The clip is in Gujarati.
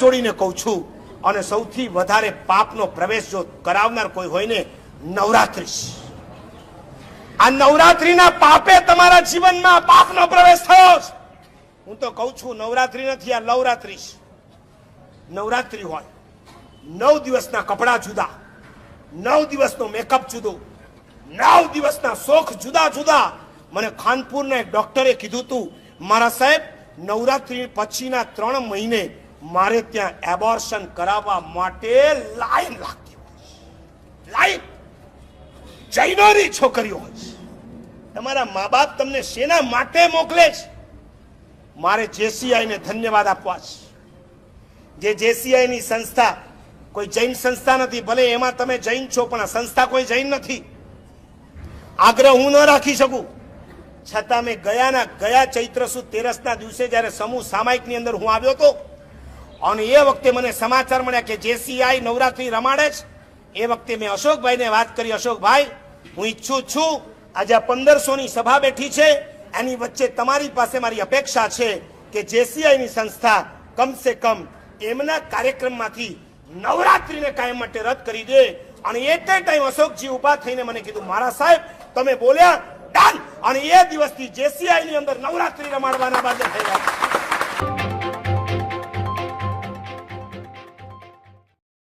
જોડીને કહું છું, અને સૌથી વધારે પાપનો પ્રવેશ જો કરાવનાર કોઈ હોય ને, નવરાત્રી આ નવરાત્રીના પાપે તમારા જીવનમાં પાપનો પ્રવેશ થયો હું તો કહું છું, નવરાત્રી નથી, આ નવરાત્રી. નવરાત્રી હોય, નવ દિવસના કપડા જુદા, નવ દિવસનો મેકઅપ જુદો, નવ દિવસના શોખ જુદા જુદા. મને ખાનપુરના એક ડોક્ટરે કીધું તું, મારા સાહેબ, નવરાત્રી પછીના ત્રણ મહિને મારે ત્યાં એબોર્શન કરાવવા માટે લાઈન લાગતી હોય છે. લાઈન. જૈનોની છોકરીઓ હોય છે. તમારા મા બાપ તમને શેના માટે મોકલે છે? મારે જેસીઆઈને ધન્યવાદ આપવા છે. જે જેસીઆઈ ની સંસ્થા કોઈ જૈન સંસ્થા નથી, ભલે એમાં તમે જૈન છો, પણ આ સંસ્થા કોઈ જૈન નથી. આગ્રહ હું ન રાખી શકું. છતાં મેં ગયાના ગયા ચૈત્ર સુદ તેરસના દિવસે જ્યારે સમૂહ સામાયિકની અંદર હું આવ્યો હતો અને એ વખતે મને સમાચાર મળ્યા કે જેસીઆઈ નવરાત્રી રમાડે છે. એ વખતે મેં અશોકભાઈને વાત કરી, અશોકભાઈ, હું ઈચ્છું છું આજે પંદરસોની સભા બેઠી છે. એની વચ્ચે તમારી પાસે મારી અપેક્ષા છે કે જેસીઆઈની સંસ્થા કમસે કમ એમના કાર્યક્રમમાંથી નવરાત્રીને કાયમ માટે રદ કરી દે. અને એ તે ટાઈમ અશોકજી ઊભા થઈને મને કીધું, મારા સાહેબ, તમે બોલ્યા, ડન. અને એ દિવસથી જેસીઆઈ ની અંદર નવરાત્રી રમાડવાના બાદ થઈ ગયા